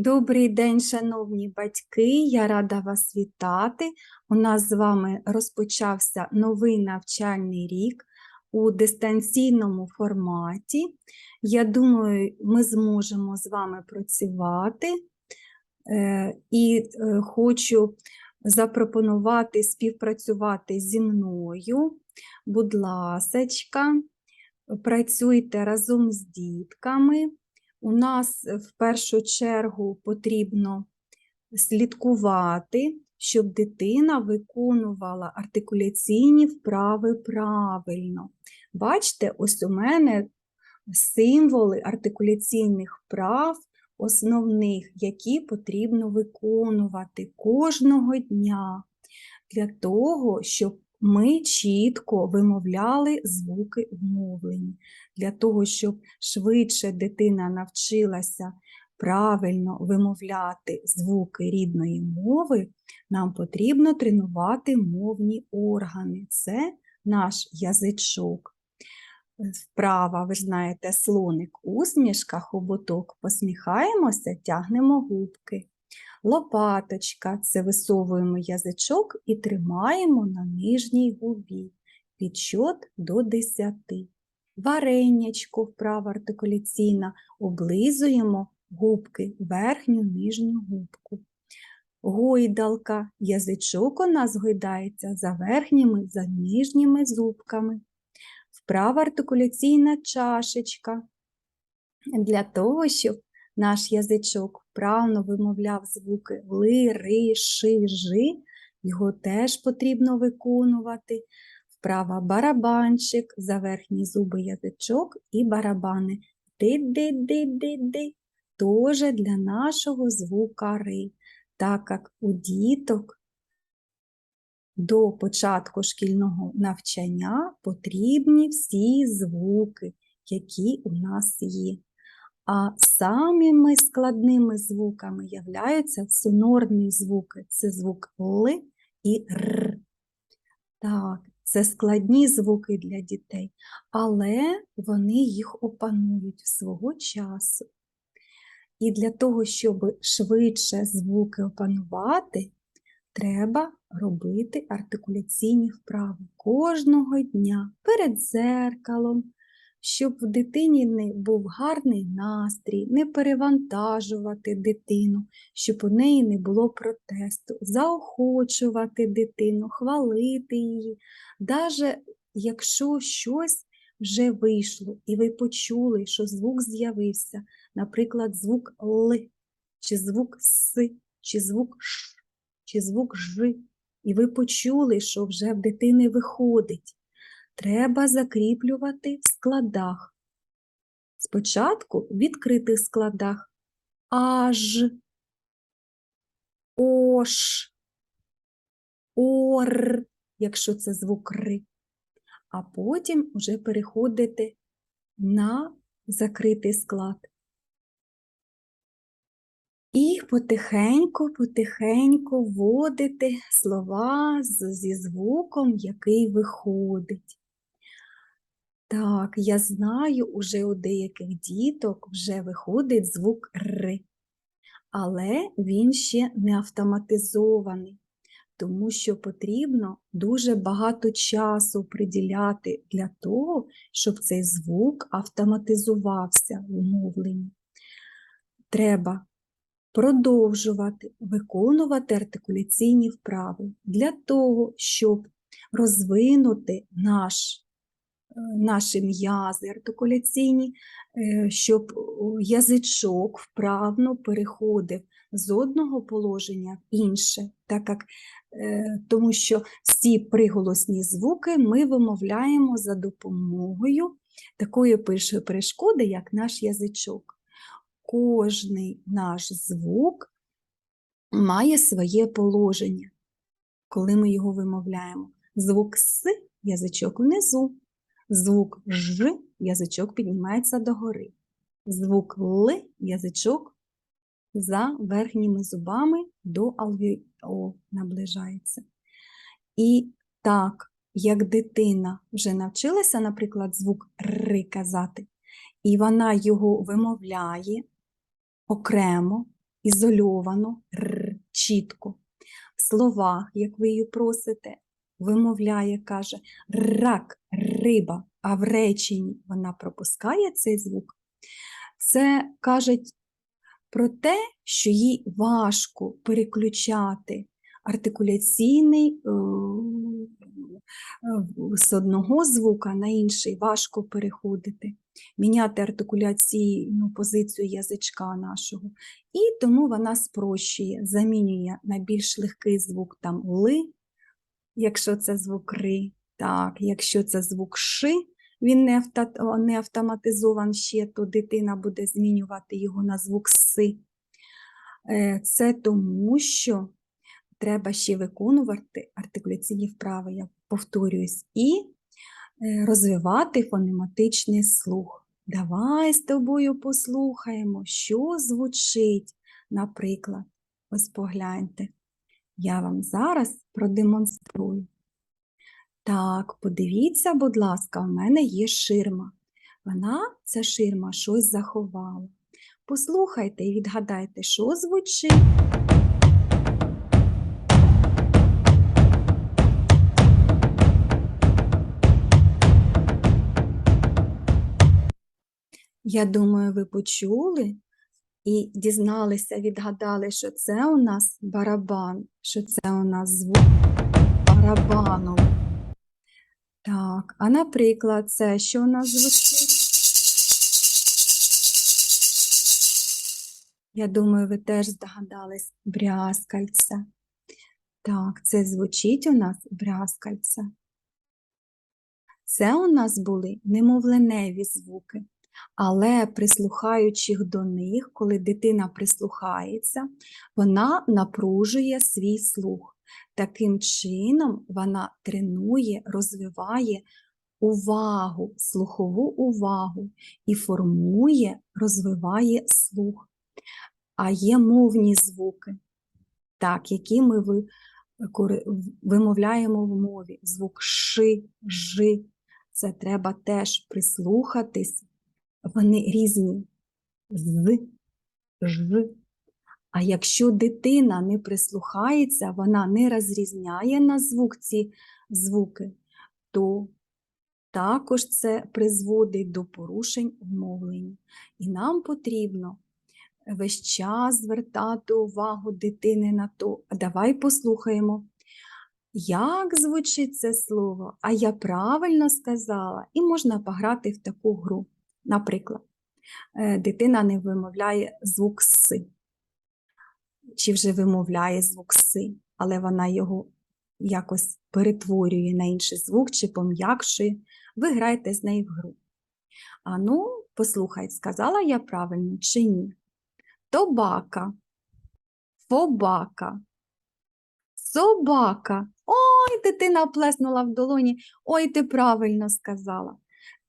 Добрий день, шановні батьки! Я рада вас вітати. У нас з вами розпочався новий навчальний рік у дистанційному форматі. Я думаю, ми зможемо з вами працювати. Е, І е, хочу запропонувати співпрацювати зі мною. Будь ласочка, працюйте разом з дітками. У нас е, в першу чергу потрібно слідкувати, щоб дитина виконувала артикуляційні вправи правильно. Бачите, ось у мене символи артикуляційних вправ основних, які потрібно виконувати кожного дня для того, щоб ми чітко вимовляли звуки в мовленні, для того, щоб швидше дитина навчилася правильно вимовляти звуки рідної мови, нам потрібно тренувати мовні органи. Це наш язичок. Вправа, ви знаєте, слоник, усмішка, хоботок, посміхаємося, тягнемо губки. Лопаточка це висовуємо язичок і тримаємо на нижній губі. Підсчот до 10. Варенячко, вправа артикуляційна, облизуємо губки, верхню нижню губку. Гойдалка, язичок у нас гойдається за верхніми, за нижніми зубками. Вправа артикуляційна чашечка. Для того, щоб наш язичок вправно вимовляв звуки ли, ри, ши, жи, його теж потрібно виконувати. Вправа барабанчик, за верхні зуби язичок і барабани. Ди-ди-ди-ди-ди. Тоже для нашого звука ри, так як у діток до початку шкільного навчання потрібні всі звуки, які у нас є. А самими складними звуками являються сонорні звуки. Це звук Л і Р. Так, це складні звуки для дітей, але вони їх опанують свого часу. І для того, щоб швидше звуки опанувати, треба робити артикуляційні вправи кожного дня перед зеркалом, щоб в дитині не був гарний настрій, не перевантажувати дитину, щоб у неї не було протесту, заохочувати дитину, хвалити її. Даже якщо щось вже вийшло, і ви почули, що звук з'явився, наприклад, звук Л, чи звук С, чи звук Ш, чи звук Ж, і ви почули, що вже в дитини виходить треба закріплювати в складах. Спочатку в відкритих складах аж, ош, ор, якщо це звук ри, а потім вже переходити на закритий склад. І потихеньку, потихеньку вводити слова зі звуком, який виходить. Так, я знаю, уже у деяких діток вже виходить звук Р, але він ще не автоматизований, тому що потрібно дуже багато часу приділяти для того, щоб цей звук автоматизувався в мовленні. Треба продовжувати виконувати артикуляційні вправи для того, щоб розвинути наш наші м'язи артикуляційні, е, щоб язичок вправно переходив з одного положення в інше, так як, е, тому що всі приголосні звуки ми вимовляємо за допомогою такої першої перешкоди, як наш язичок. Кожний наш звук має своє положення, коли ми його вимовляємо. Звук С язичок внизу, Звук Ж язичок піднімається догори. Звук Л язичок за верхніми зубами до алвеол наближається. І так, як дитина вже навчилася, наприклад, звук Р казати, і вона його вимовляє окремо ізольовано, р, чітко. В словах, як ви її просите, вимовляє, каже рак, риба, а в реченні вона пропускає цей звук. Це кажуть про те, що їй важко переключати артикуляційний е, е, з одного звука на інший важко переходити, міняти артикуляційну позицію язичка нашого. І тому вона спрощує, замінює на більш легкий звук там ли, якщо це звук ри, так, якщо це звук ши, він не, не автоматизован ще, то дитина буде змінювати його на звук си. Е, Це тому, що треба ще виконувати артикуляційні вправи, я повторююсь, і е, розвивати фонематичний слух. Давай з тобою послухаємо, що звучить, наприклад, ось погляньте. Я вам зараз продемонструю. Так, подивіться, будь ласка, у мене є ширма. Вона, ця ширма, щось заховала. Послухайте і відгадайте, що звучить. Я думаю, ви почули і дізналися, відгадали, що це у нас барабан, що це у нас звук барабану. Так, а наприклад, це що у нас звучить? Я думаю, ви теж здогадались брязкальця. Так, це звучить у нас брязкальця. Це у нас були немовленеві звуки. Але прислухаючись до них, коли дитина прислухається, вона напружує свій слух. Таким чином вона тренує, розвиває увагу, слухову увагу і формує, розвиває слух. А є мовні звуки, так, які ми вимовляємо в мові. Звук ши, жи. Це треба теж прислухатись вони різні з, ж. А якщо дитина не прислухається, вона не розрізняє на звук ці звуки, то також це призводить до порушень в мовленні. І нам потрібно весь час звертати увагу дитини на то. Давай послухаємо, як звучить це слово, а я правильно сказала, і можна пограти в таку гру. Наприклад, е, дитина не вимовляє звук си, чи вже вимовляє звук си, але вона його якось перетворює на інший звук чи пом'якшує. Ви граєте з нею в гру. А ну, послухай, сказала я правильно чи ні? Тобака, фобака, собака. Ой, дитина плеснула в долоні. Ой, ти правильно сказала.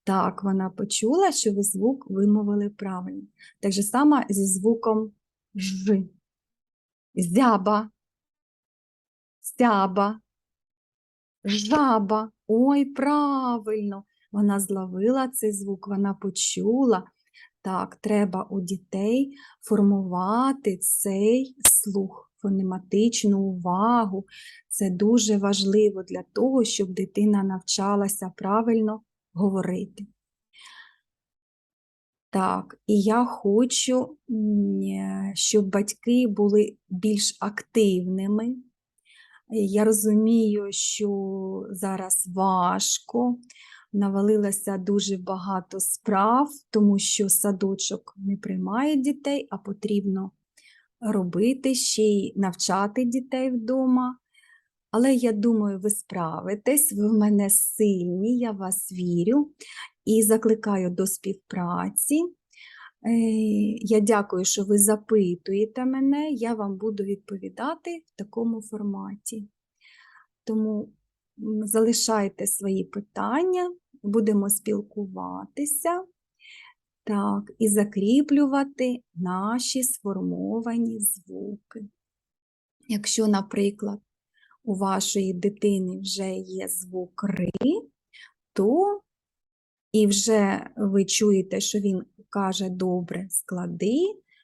Так, вона почула, що ви звук вимовили правильно. Так же само зі звуком ж. Зяба, сяба, жаба. Ой, правильно. Вона зловила цей звук, вона почула. Так, треба у дітей формувати цей слух, фонематичну увагу. Це дуже важливо для того, щоб дитина навчалася правильно говорити. Так, і я хочу, е, щоб батьки були більш активними. Я розумію, що зараз важко, навалилося дуже багато справ, тому що садочок не приймає дітей, а потрібно робити ще й навчати дітей вдома. Але я думаю, ви справитесь, ви в мене сильні, я вас вірю і закликаю до співпраці. Е, Я дякую, що ви запитуєте мене, я вам буду відповідати в такому форматі. Тому залишайте свої питання, будемо спілкуватися так, і закріплювати наші сформовані звуки. Якщо, наприклад, у вашої дитини вже є звук ри, то і вже ви чуєте, що він каже добре склади,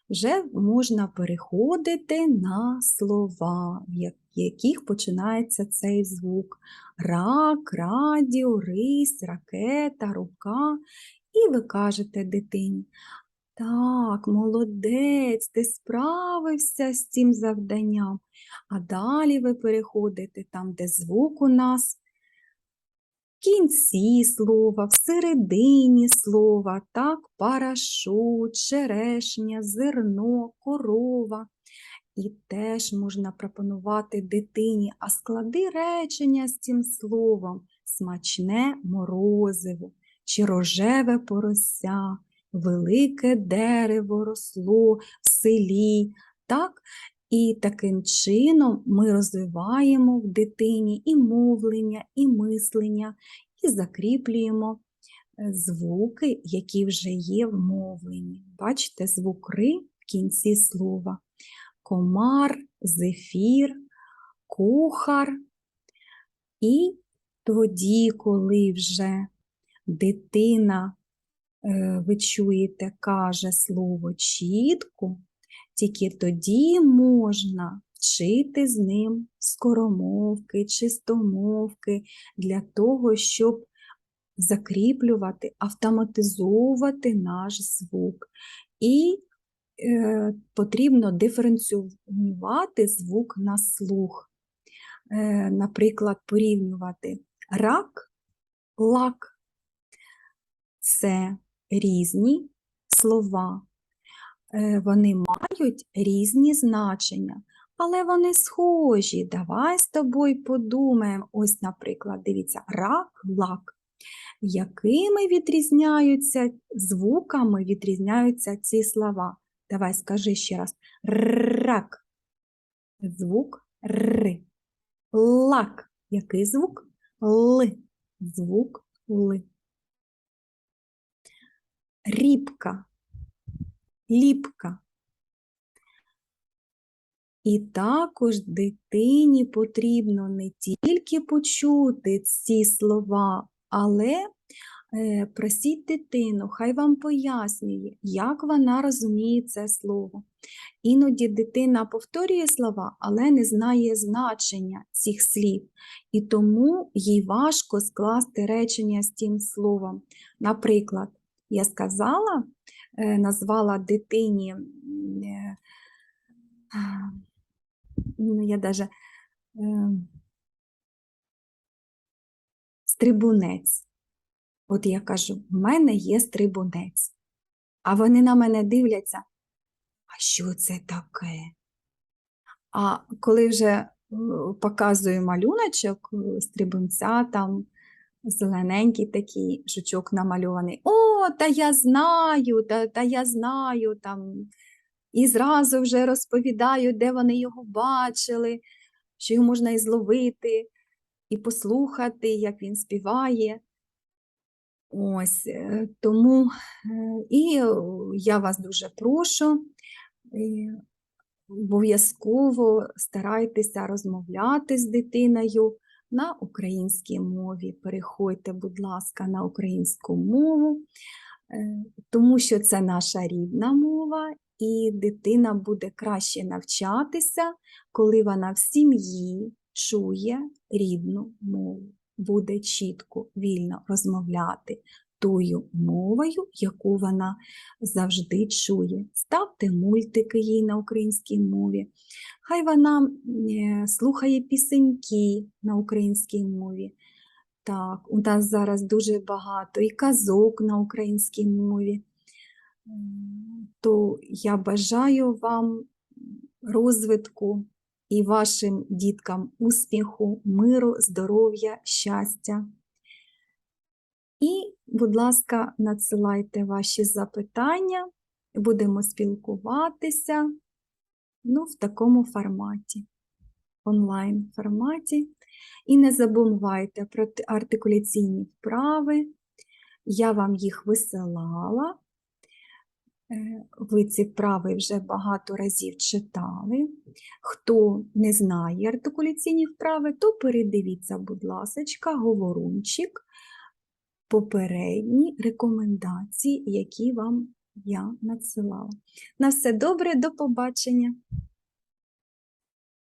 вже можна переходити на слова, в яких починається цей звук. Рак, радіо, рись, ракета, рука. І ви кажете дитині, так, молодець, ти справився з цим завданням. А далі ви переходите там, де звук у нас в кінці слова, всередині слова, так, парашут, черешня, зерно, корова. І теж можна пропонувати дитині, а склади речення з цим словом смачне морозиво чи рожеве порося, велике дерево росло в селі. Так? І таким чином ми розвиваємо в дитині і мовлення, і мислення, і закріплюємо е, звуки, які вже є в мовленні. Бачите, звук ри в кінці слова. Комар, зефір, кухар. І тоді, коли вже дитина, е, ви чуєте, каже слово чітко, тільки тоді можна вчити з ним скоромовки, чистомовки для того, щоб закріплювати, автоматизовувати наш звук. І е, потрібно диференціювати звук на слух. Е, наприклад, порівнювати рак, лак. Це різні слова. Е, Вони мають різні значення, але вони схожі. Давай з тобою подумаємо. Ось, наприклад, дивіться, рак, лак. Якими відрізняються звуками відрізняються ці слова? Давай скажи ще раз. Рак. Звук Р. Лак. Який звук? Л. Звук Л. Рібка. Ліпка. І також дитині потрібно не тільки почути ці слова, але е, просіть дитину, хай вам пояснює, як вона розуміє це слово. Іноді дитина повторює слова, але не знає значення цих слів, і тому їй важко скласти речення з цим словом. Наприклад, я сказала, назвала дитині, е, ну, я даже е, стрибунець. От я кажу, в мене є стрибунець. А вони на мене дивляться, а що це таке? А коли вже е, показую малюночок е, стрибунця, там зелененький такий жучок намальований. О, та я знаю, та, та я знаю там. І зразу вже розповідаю, де вони його бачили, що його можна і зловити, і послухати, як він співає. Ось е, тому е, і я вас дуже прошу, е, обов'язково старайтеся розмовляти з дитиною на українській мові. Переходьте, будь ласка, на українську мову, е, тому що це наша рідна мова, і дитина буде краще навчатися, коли вона в сім'ї чує рідну мову, буде чітко, вільно розмовляти тою мовою, яку вона завжди чує. Ставте мультики їй на українській мові. Хай вона е, слухає пісеньки на українській мові. Так, у нас зараз дуже багато і казок на українській мові. То я бажаю вам розвитку і вашим діткам успіху, миру, здоров'я, щастя. І, будь ласка, надсилайте ваші запитання, будемо спілкуватися ну, в такому форматі, онлайн форматі. І не забувайте про артикуляційні вправи. Я вам їх висилала. Е, Ви ці вправи вже багато разів читали. Хто не знає артикуляційні вправи, то передивіться, будь ласка, говорунчик, попередні рекомендації, які вам я надсилала. На все добре, до побачення.